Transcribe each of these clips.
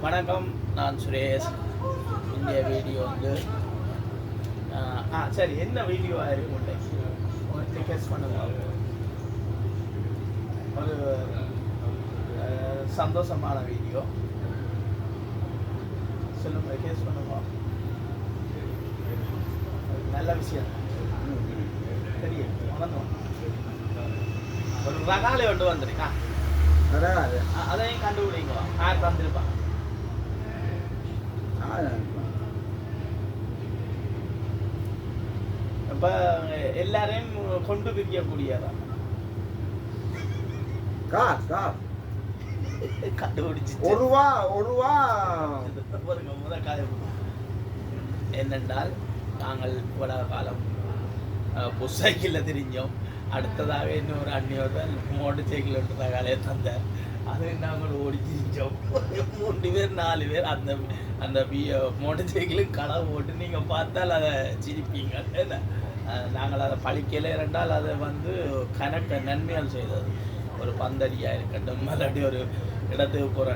வணக்கம் நான் சுரேஷ். இந்த வீடியோ வந்து ஆ சரி என்ன வீடியோ ஆயிருக்கு கெஸ் பண்ணுங்க. ஒரு சந்தோஷமான வீடியோ சொல்லுங்க கெஸ் பண்ணுங்க. ஒரு நல்ல விஷயம். தெரியும் வணக்கம். ஒரு ரகாலை ஒன்று வந்திருக்கா? வராது அ- அதையும் கண்டுபிடிங்க. யார் தந்திருப்பா இப்ப எல்லாரையும் கொண்டு பிரிக்கக்கூடியதான் கார் கார். கண்டுபிடிச்சு ஒரு ரூபா ஒரு ரூபா பாருங்க, முதல் என்னென்றால் நாங்கள் இவ்வளவு காலம் புஷ் சைக்கிளில் தெரிஞ்சோம். அடுத்ததாக இன்னொரு அண்ணியோட மோட்டர் சைக்கிள் எடுத்த காலையை தந்தார். அது நாங்கள் ஓடி திரிஞ்சோம். மூன்று பேர் நாலு பேர் அந்த அந்த மோட்டர் சைக்கிளும் களவு போட்டு நீங்கள் பார்த்தால் அதை சிரிப்பீங்க. நாங்கள் அதை பழிக்கல என்றால் அதை வந்து கணக்க நன்மையால் செய்தது. ஒரு பந்தடியாக இருக்கட்டும் இல்லாட்டி ஒரு இடத்துக்கு போகிற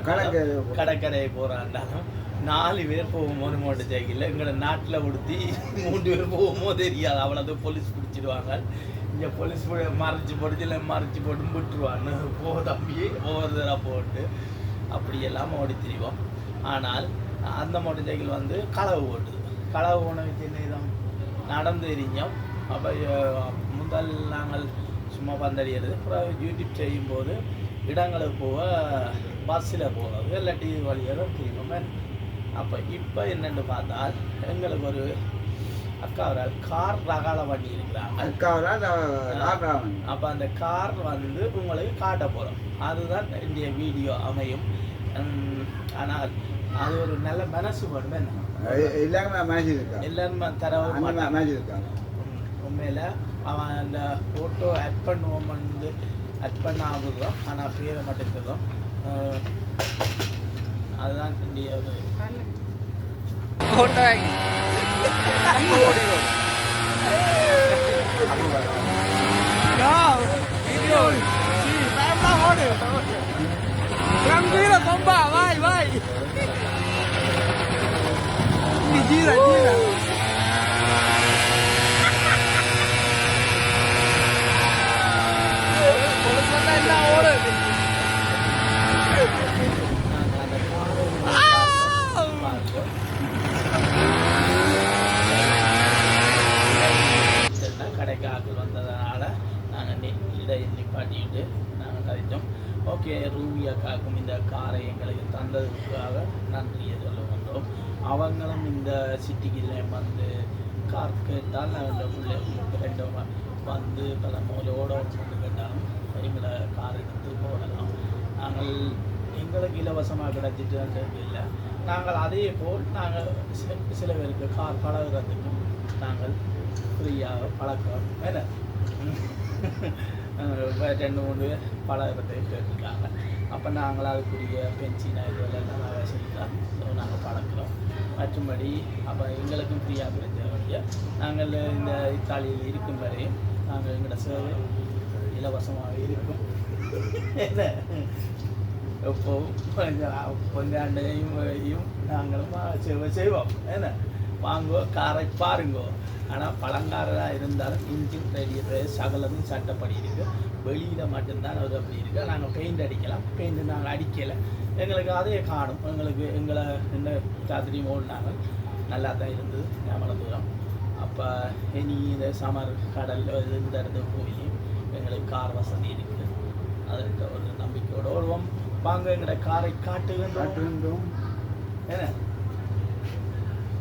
கடற்கரை. போகிறாண்டாலும் நாலு பேர் போகும்போது மோட்டர் சைக்கிளில் எங்களை நாட்டில் உடுத்தி மூன்று பேர் போகும்போது தெரியாது. அவ்வளோ போலீஸ் பிடிச்சிடுவாங்க. இங்கே போலீஸ் மறைச்சு போட்டு இல்லை மறைச்சு போட்டு விட்டுருவாங்க. போ தம்பி ஒவ்வொரு போட்டு அப்படியெல்லாம் ஓடி திரிவோம் ஆனால் அந்த மோட்டர் சைக்கிள் வந்து களவு ஓட்டுது. களவு போன வச்சு என்ன இதம் நடந்து எரிஞ்சோம் அப்போ முதல் நாங்கள் சும்மா பந்தடிக்கிறது அப்புறம் யூடியூப் செய்யும்போது இடங்களுக்கு போக பஸ்ஸில் போகிறது இல்லாட்டி வழியாக தான் அப்போ இப்போ என்னென்னு பார்த்தால் எங்களுக்கு ஒரு அக்கா ஒரு கார் ரகால வண்டி இருக்கிறாங்க. அக்காவரா ராகவன் அப்போ அந்த கார் வந்து உங்களுக்கு காட்ட போகிறோம் அதுதான் இந்த வீடியோ அமையும். ஆனால் அது ஒரு நல்ல மனசு என்ன எல்லாருமே மேட்ச் இருக்கா? எல்லாருமே உண்மையில் அவன் அந்த ஃபோட்டோ ஆட் பண்ணுவோம் வந்து ஆட் பண்ண ஆகுறோம் ஆனால் பேரை மட்டும் சொல்கிறோம் அதுதான் இந்திய ஒரு Tranquilo, compa, vai, vai. கடைக்கு ஆட்கள் வந்ததுனால நாங்கள் நி இடை நிப்பாட்டிட்டு நாங்கள் கழித்தோம் ஓகே ரூபி அக்காக்கும் இந்த காரை எங்களுக்கு தந்ததுக்காக வந்தோம் அவங்களும் இந்த சிட்டிக்கு வந்து கார் கேட்டால் நாங்கள் பிள்ளை ரெண்டு வந்து பல மூலையோட கொண்டு கேட்டாலும் எங்களை கார் எடுத்து போடலாம் நாங்கள் எங்களுக்கு இலவசமாக கிடைச்சிட்டு இல்லை. நாங்கள் அதே போல் நாங்கள் சில சில பேருக்கு கார் பழகுறதுக்கும் நாங்கள் ஃப்ரீயாக பழக்கம் வேற ரெண்டு மூணு பேர் பழகிறதை கேட்டுருக்காங்க அப்போ நாங்களாக அதுக்குரிய பென்சின் இதெல்லாம் நாங்கள் செய்யலாம் ஸோ நாங்கள் பழக்கிறோம். மற்றும்படி அப்போ எங்களுக்கும் ஃப்ரீயாக கிடைச்ச நாங்கள் இந்த இத்தாலியில் இருக்கும் வரையும் நாங்கள் எங்களோட சேவை இலவசமாக இருக்கும். என்ன? எப்போவும் கொஞ்சம் கொஞ்சாண்டையும் நாங்களும் சேவை செய்வோம். என்ன? வாங்கோ காரை பாருங்கோ. ஆனால் பழங்காரராக இருந்தாலும் இன்ஜின் ரெடி சகலதும் சட்டப்படி இருக்குது வெளியில் மட்டும்தான் அது அப்படி இருக்குது நாங்கள் பெயிண்ட் அடிக்கலாம். பெயிண்ட் நாங்கள் அடிக்கலை. எங்களுக்கு அதே காணும். எங்களுக்கு எங்களை என்ன ராத்திரி ஓடினாங்க நல்லா தான் இருந்தது. ஞாபகம் தூரம். அப்போ இனி இந்த சமர் கடல் இந்த இடத்துக்கு போய் எங்களுக்கு கார் வசதி இருக்குது அதுக்கு ஒரு நம்பிக்கையோடு ஓடுவோம். வாங்க எங்களோட காரை காட்டுகின்றோம். காட்டுகின்றோம். என்ன?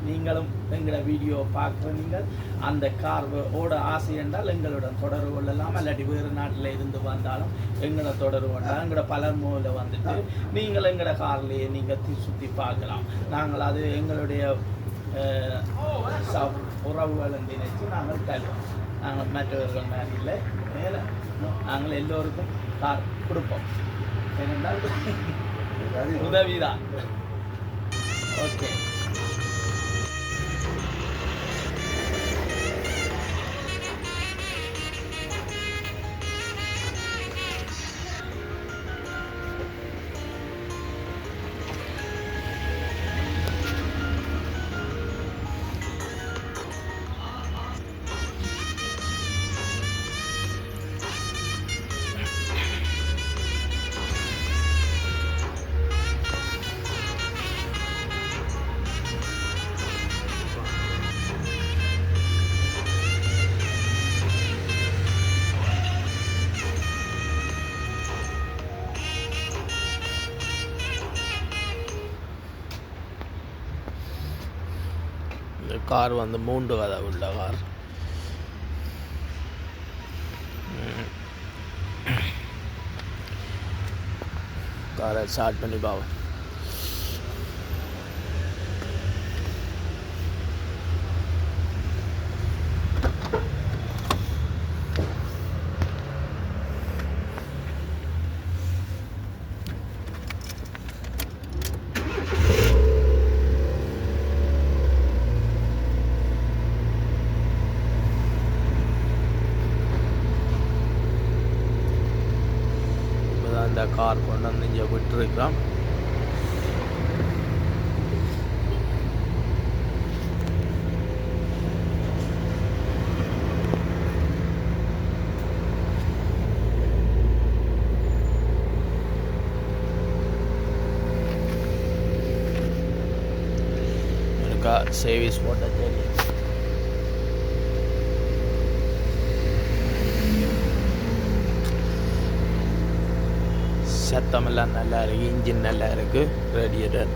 நீங்களும் எங்களோட வீடியோ பார்க்குற நீங்கள் அந்த கார் ஓட ஆசை என்றால் எங்களுடன் தொடர்பு கொள்ளலாம். இல்லாட்டி வேறு நாட்டில் இருந்து வந்தாலும் எங்களை தொடர்பு கொண்டால் எங்களோட பலர்மூல வந்துட்டு நீங்கள் எங்களோட கார்லேயே நீங்கள் சுற்றி பார்க்கலாம். நாங்கள் அது எங்களுடைய உறவுகளை நினைச்சு நாங்கள் தருவோம் நாங்கள் மற்றவர்கள் மாதிரி இல்லை. மேலே நாங்கள் எல்லோருக்கும் கார் கொடுப்போம். ஏனென்றால் உதவிதான். ஓகே. கார் வந்து மூன்று கதை உள்ள கார். காரை ஸ்டார்ட் பண்ணி பாவம் இப்போதான் இந்த கார் கொண்டு வந்து இங்கே விட்டுருக்கிறோம். எனக்கா சேவிஸ் போட்ட தெரியும். சத்தமெல்லாம் நல்லா இருக்கு இன்ஜின் நல்லா இருக்கு ரேடியேட்டர்